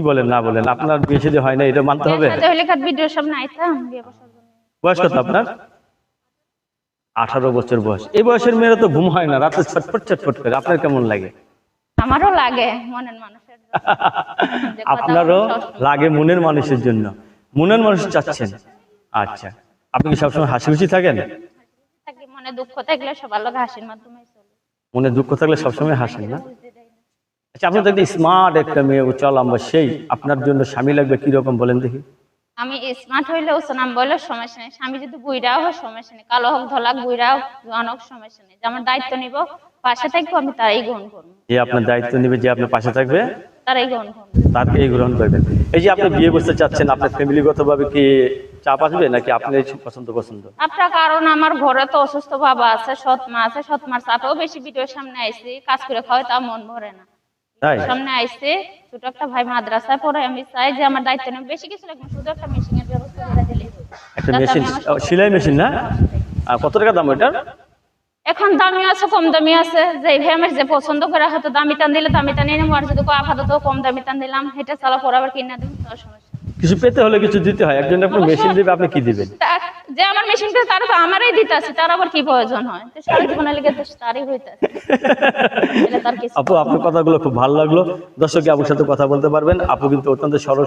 কি বলেন না বলেন? আপনার বিয়ে শাদী হয় না এটা মানতে হবে? জন্য। বয়স কত আপনার? আঠারো বছর বয়স। এই বয়সের মেয়েরা তো ঘুম হয় না রাতে ছটফট ছটফট করে। আপনার কেমন লাগে? আমারও লাগে মনের মানুষের আপনারও লাগে মনের মানুষের জন্য। মনের মানুষ চাচ্ছেন। আচ্ছা। আপনি কি সবসময় হাসি খুশি থাকেন? মনে দুঃখ থাকলে সবার লোক হাসির মাধ্যমে মনে দুঃখ থাকলে সবসময় হাসেন না? আচ্ছা স্মার্ট একটা মেয়ে সেই আপনার জন্য স্বামী লাগবে কীরকম বলেন দেখি। আমি স্মার্ট নাম বলে সমস্যা নেই। স্বামী যদি হোক সমস্যা নেই। কালো হোক জোয়ান হোক সমস্যা নেই। যে আমার দায়িত্ব নিব পাশে থাকব আমি তারাই গ্রহণ করব। যে আপনার দায়িত্ব নেবে যে আপনার পাশে থাকবে তারাই গ্রহণ করব। তাকে গ্রহণ করবেন এই যে আপনি বিয়ে করতে চাচ্ছেন আপনার কি চাপ আসবে নাকি আপনি পছন্দ পছন্দ? আপনার কারণ আমার ঘরে তো অসুস্থ বাবা আছে সৎ মা আছে সৎ মার চাপেও বেশি ভিডিওর সামনে আইসি কাজ করে খাওয়াই তা মন ভরে না। সামনে আইসি ছোট একটা ভাই মাদ্রাসায় পড়ে আমি চাই যে আমার দায়িত্ব নেবে বেশি কিছু লাগবে শুধু একটা মেশিন এর ব্যবস্থা করে দিলে। একটা মেশিন সেলাই মেশিন না? আর কত টাকা দাম ওইটার? এখন দামি আছে কম দামি আছে। যে আমার যে পছন্দ করে হয়তো দামি টান দিলে দামি টান নিয়ে আর যদি আপাতত কম দামি টান দিলাম এটা চালা পরে আবার কিনে দিন সমস্যা কিছু পেতে হলে কিছু দিতে হয়। একজন আপনার মেশিন দিবে আপনি কি দিবেন? যে আমার মেশিনটা তারা তো আমারই দিতে আছে তার আবার কি প্রয়োজন হয়? সারা জীবনের তো তারই আপু, আপনার কথাগুলো খুব ভালো লাগল। দর্শক আপুর সাথে কথা বলতে পারবেন। আপু কিন্তু অত্যন্ত সরল।